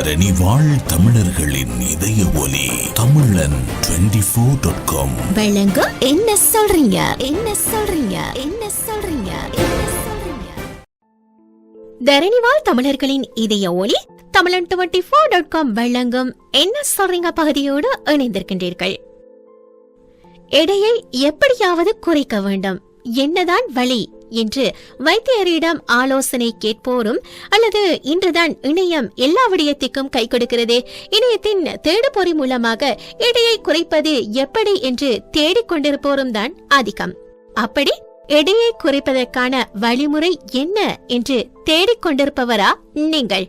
தரணி வாழ் தமிழர்களின் இதய ஒலி தமிழன் ஃபோர் டாட் காம் வழங்கும் என்ன சொல்றீங்க? என்ன சொல்றீங்க? என்ன சொல்றீங்க? தரணிவாழ் தமிழர்களின் இதய ஒலி தமிழன் டுவெண்ட்டி ஃபோர் டாட் காம் வழங்கும் என்ன சொல்றீங்க பகுதியோடு இணைந்திருக்கின்றீர்கள். எடையை எப்படியாவது குறைக்க வேண்டும். என்னதான் வழி என்று வைத்தியரிடம் ஆலோசனை கேட்போரும் அல்லது இன்றுதான் இணையம் எல்லா விடயத்திற்கும் கை கொடுக்கிறது இணையத்தின் தேடுபொறி மூலமாக எடையை குறைப்பது எப்படி என்று தேடிக் கொண்டிருப்போரும் தான் அதிகம். அப்படி எடையை குறைப்பதற்கான வழிமுறை என்ன என்று தேடிக் கொண்டிருப்பவரா நீங்கள்?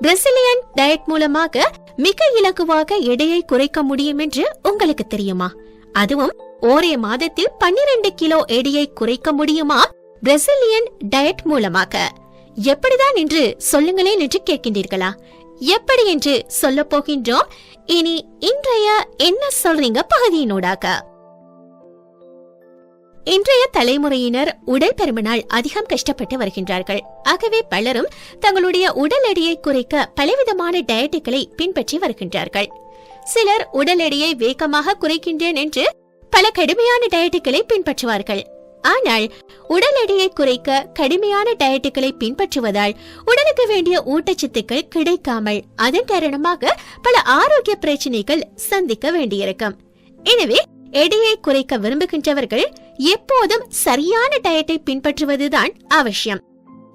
பிரசிலியன் டயட் மூலமாக மிக இலகுவாக எடையை குறைக்க முடியும் என்று உங்களுக்கு தெரியுமா? அதுவும் ஒரே மாதத்தில் பன்னிரண்டு கிலோ எடையை குறைக்க முடியுமா? பிரசிலியன் டயட் மூலமாக. எப்படிதான் என்று சொல்லுங்களேன் என்று கேட்கின்றீர்களா? எப்படி என்று சொல்ல போகின்றோம். இனி இன்றைய என்ன சொல்றீங்க? பகுதியினூடாக. இன்றைய தலைமுறையினர் உடல் பெருமனால் அதிகம் கஷ்டப்பட்டு வருகின்றார்கள். ஆகவே பலரும் தங்களுடைய உடல் எடையை குறைக்க பலவிதமான டயட்டுகளை பின்பற்றி வருகின்றார்கள். சிலர் உடல் எடையை வேகமாக குறைக்கின்றேன் என்று பல கடுமையான டயட்டுகளை பின்பற்றுவார்கள். ஆனால் உடல் எடையை குறைக்க கடுமையான டயட்டுகளை பின்பற்றுவதால் உடலுக்கு வேண்டிய ஊட்டச்சத்துக்கள் கிடைக்காமல் அதன் காரணமாக பல ஆரோக்கிய பிரச்சனைகள் சந்திக்க வேண்டியிருக்கும். எனவே எடையை குறைக்க விரும்புகின்றவர்கள் எப்போதும் சரியான டயட்டை பின்பற்றுவதுதான் அவசியம்.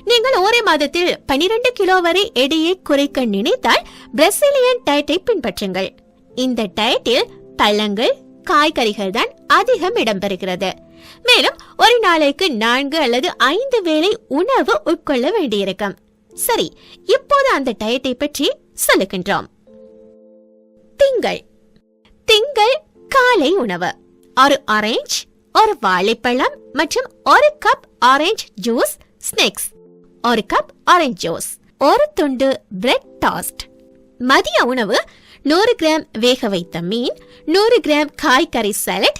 நீங்கள் ஒரே மாதத்தில் 12 கிலோ வரை எடையை குறைக்க நினைத்தால் பிரசிலியன் டயட்டை பின்பற்றுங்கள். இந்த டயட்டில் பழங்கள் காய்கறிகள் தான் அதிகம் இடம்பெறுகிறது. மேலும் ஒரு நாளைக்கு நான்கு அல்லது ஐந்து வேளை உணவு உட்கொள்ள வேண்டியிருக்கும். சரி இப்போது அந்த டயத்தை பற்றி சொல்லுகின்றோம். திங்கள். திங்கள் காலை உணவு. ஒரு ஆரஞ்சு ஒரு வாழைப்பழம் மற்றும் ஒரு கப் ஆரஞ்சு ஜூஸ் ஸ்நாக்ஸ் ஒரு கப் ஆரஞ்சு ஜூஸ் ஒரு துண்டு பிரெட் டாஸ்ட் மதிய உணவு நூறு கிராம் வேக வைத்த மீன் நூறு கிராம் காய்கறி சாலட்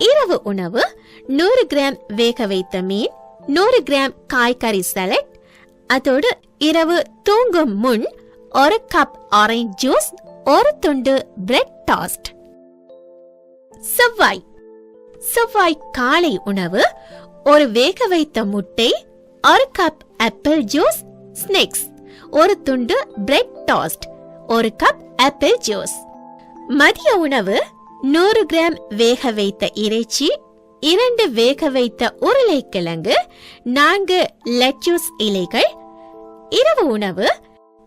இரவு உணவு நூறு கிராம் வேக வைத்த மீன் நூறு கிராம் காய்கறி சாலட் அதோடு இரவு தூங்கும் முன் ஒரு கப் ஆரஞ்சு ஜூஸ் ஒரு துண்டு பிரெட் டாஸ்ட் செவ்வாய். செவ்வாய் காலை உணவு ஒரு வேக வைத்த முட்டை ஒரு கப் ஆப்பிள் ஜூஸ் ஸ்நாக்ஸ் ஒரு துண்டு பிரெட் டாஸ்ட் ஒரு கப் ஆப்பிள் ஜூஸ் மதிய உணவு நூறு கிராம் வேக வைத்த இறைச்சி இரண்டு வேக வைத்த உருளைக்கிழங்கு நான்கு லெட்யூஸ் இலைகள். இரவு உணவு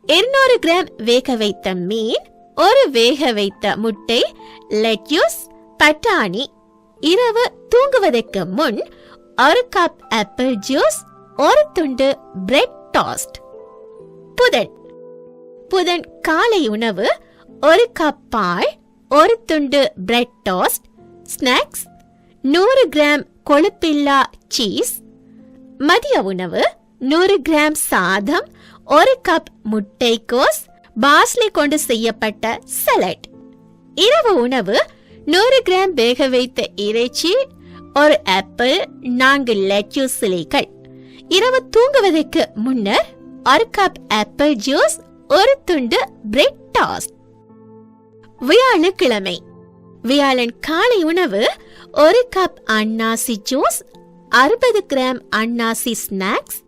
200 கிராம் வேக வைத்த மீன் ஒரு வேக வைத்த முட்டை லெட்யூஸ் பட்டாணி. இரவு தூங்குவதற்கு முன் ஒரு கப் ஆப்பிள் ஜூஸ் ஒரு துண்டு பிரெட் டாஸ்ட் புதன். புதன் காலை உணவு ஒரு கப் பால் ஒரு துண்டு பிரெட் டாஸ்ட் ஸ்நாக்ஸ் நூறு கிராம் கொழுப்பில்லா சீஸ் மதிய உணவு நூறு கிராம் சாதம் ஒரு கப் முட்டைக்கோஸ் பாஸ்லி கொண்டு செய்யப்பட்ட சலட் இரவு உணவு நூறு கிராம் வேக வைத்த இறைச்சி ஒரு ஆப்பிள் நான்கு லெட்யூஸ் சிலைகள் இரவு தூங்குவதற்கு முன்னர் ஒரு கப் ஆப்பிள் ஜூஸ் ஒரு துண்டு பிரெட் டாஸ்ட் வியாழக்கிழமை. வியாழன் காலை உணவு ஒரு கப் அன்னாசி ஜூஸ் அறுபது கிராம் அன்னாசி ஸ்நாக்ஸ்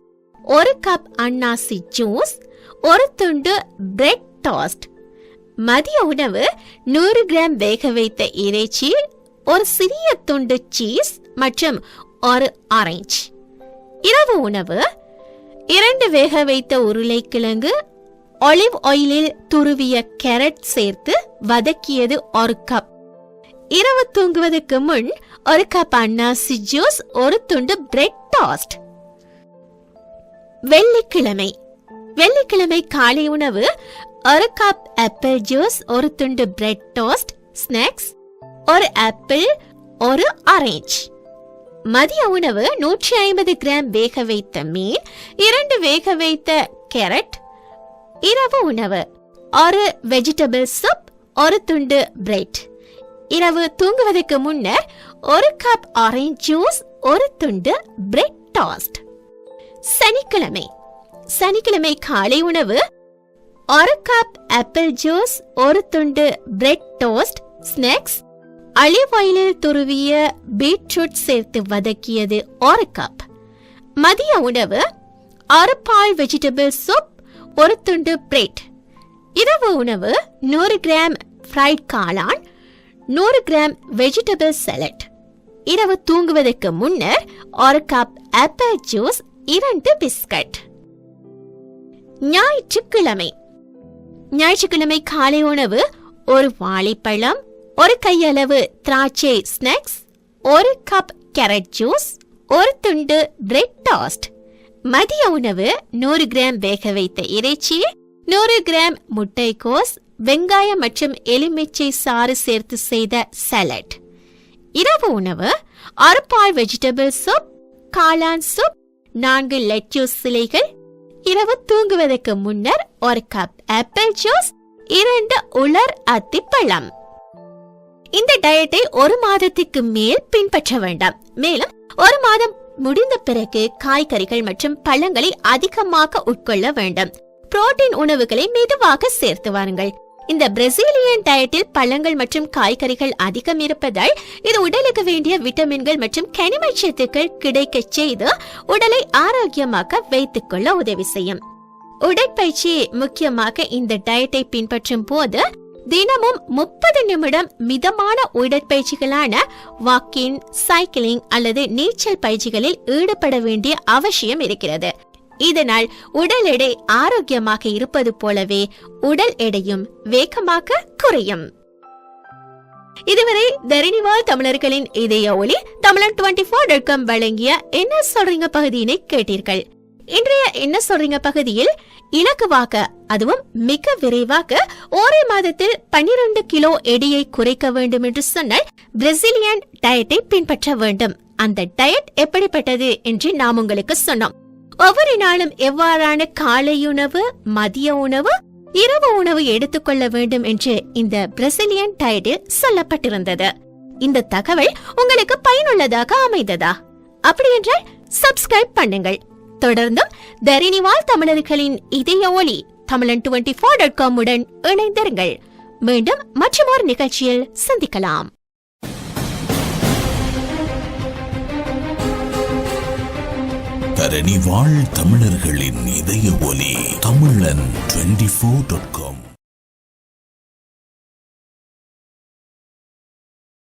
ஒரு கப் அன்னாசி ஜூஸ் ஒரு துண்டு பிரெட் டாஸ்ட் மதிய உணவு நூறு கிராம் வேக வைத்த இறைச்சி ஒரு சிறிய துண்டு சீஸ் மற்றும் ஒரு ஆரஞ்சு இரவு உணவு இரண்டு வேக வைத்த உருளைக்கிழங்கு ஒலிவ் ஆயிலில் துருவிய கேரட் சேர்த்து வதக்கியது ஒரு கப் இரவு தூங்குவதற்கு முன் ஒரு கப் அன்னாசி ஜூஸ் ஒரு துண்டு பிரெட் டாஸ்ட் வெள்ளிக்கிழமை. வெள்ளிக்கிழமை காலை உணவு ஒரு கப் ஆப்பிள் ஜூஸ் ஒரு துண்டு பிரெட் டோஸ்ட் ஸ்நாக்ஸ் ஒரு ஆப்பிள் ஒரு ஆரேஞ்ச் மதிய உணவு நூற்றி ஐம்பது கிராம் வேக வைத்த மீன் இரண்டு வேக வைத்த கேரட் இரவு உணவு. ஒரு வெஜிடபிள் சூப் ஒரு துண்டு பிரெட் இரவு தூங்குவதற்கு முன்னர் ஒரு கப் ஆரஞ்சு ஜூஸ் ஒரு துண்டு பிரெட் டாஸ்ட் சனிக்கிழமை. சனிக்கிழமை காலை உணவு. ஒரு கப் ஆப்பிள் ஜூஸ் ஒரு துண்டு பிரெட் டோஸ்ட் ஸ்நாக்ஸ் அலிவ் ஆயிலில் துருவிய பீட்ரூட் சேர்த்து வதக்கியது ஒரு கப் மதிய உணவு. ஆறு பால் வெஜிடபிள் சூப் ஒரு துண்டு பிரெட் இரவு உணவு நூறு கிராம் ஃப்ரைட் காளான் நூறு கிராம் வெஜிடபிள் சலட் இரவு தூங்குவதற்கு முன்னர் ஒரு கப் ஆப்பிள் ஜூஸ் இரண்டு பிஸ்கட் ஞாயிற்றுக்கிழமை. ஞாயிற்றுக்கிழமை காலை உணவு ஒரு வாழைப்பழம் ஒரு கையளவு திராட்சை ஸ்நாக்ஸ் ஒரு கப் கேரட் ஜூஸ் ஒரு துண்டு பிரெட் டாஸ்ட் மதிய உணவு நூறு கிராம் வேக வைத்த இறைச்சி நூறு கிராம் முட்டைக்கோஸ் வெங்காயம் மற்றும் எலுமிச்சை சாறு சேர்த்து செய்த சலட் இரவு உணவு ஆறு வெஜிடபிள் சூப் காளான் சூப் நான்கு லெட்யூஸ் சிலைகள் இரவு தூங்குவதற்கு முன்னர் ஒரு கப் ஆப்பிள் ஜூஸ் இரண்டு உலர் அத்திப்பழம். இந்த டயட்டை ஒரு மாதத்துக்கு மேல் பின்பற்ற வேண்டாம். மேலும் ஒரு மாதம் முடிந்த பிறகு காய்கறிகள் மற்றும் பழங்களை அதிகமாக உட்கொள்ள வேண்டும். புரோட்டீன் உணவுகளை மெதுவாக சேர்த்து வாருங்கள். இந்த பிரசீலியன் டயட்டில் பழங்கள் மற்றும் காய்கறிகள் அதிகம் இருப்பதால் இது உடலுக்கு வேண்டிய விட்டமின்கள் மற்றும் கனிமச் சத்துக்கள் கிடைக்கச் செய்து உடலை ஆரோக்கியமாக வைத்துக்கொள்ள உதவி செய்யும். உடற்பயிற்சி முக்கியமாக இந்த டயட்டை பின்பற்றும் போது தினமும் முப்பது நிமிடம் மிதமான உடற்பயிற்சிகளான வாக்கிங் சைக்கிளிங் அல்லது நீச்சல் பயிற்சிகளில் ஈடுபட வேண்டிய அவசியம் இருக்கிறது. இதனால் உடல் எடை ஆரோக்கியமாக இருப்பது போலவே உடல் எடையும் வேகமாக குறையும். இதுவரை தரணிவால் தமிழர்களின் இதய ஒளி தமிழன் டுவெண்டி ஃபோர் வழங்கிய என்ன சொல்றீங்க பகுதியினை கேட்டீர்கள். இன்றைய என்ன சொல்றீங்க பகுதியில்? இலக்குவாக்க அதுவும் மிக விரைவாக ஒரே மாதத்தில் 12 கிலோ எடையை குறைக்க வேண்டும் என்று சொன்னால் பிரசிலியன் டயட்டை பின்பற்ற வேண்டும். அந்த டயட் எப்படிப்பட்டது என்று நாம் உங்களுக்கு சொன்னோம். ஒவ்வொரு நாளும் எவ்வாறான காலை உணவு மதிய உணவு இரவு உணவு எடுத்துக்கொள்ள வேண்டும் என்று இந்த பிரசிலியன் டயட்டில் சொல்லப்பட்டிருந்தது. இந்த தகவல் உங்களுக்கு பயனுள்ளதாக அமைந்ததா? அப்படி என்றால் சப்ஸ்கிரைப் பண்ணுங்கள். தொடர்ந்தும் தரிணிவால் தமிழர்களின் இதய ஒலி தமிழன் டுவெண்டி ஃபோர் டாட் காம் உடன் இணைந்திருங்கள். மீண்டும் மற்றொரு நிகழ்ச்சியில் சந்திக்கலாம். தரணி வாழ் தமிழர்களின் இதய ஒலி தமிழன் டுவெண்டி ஃபோர் டாட் காம்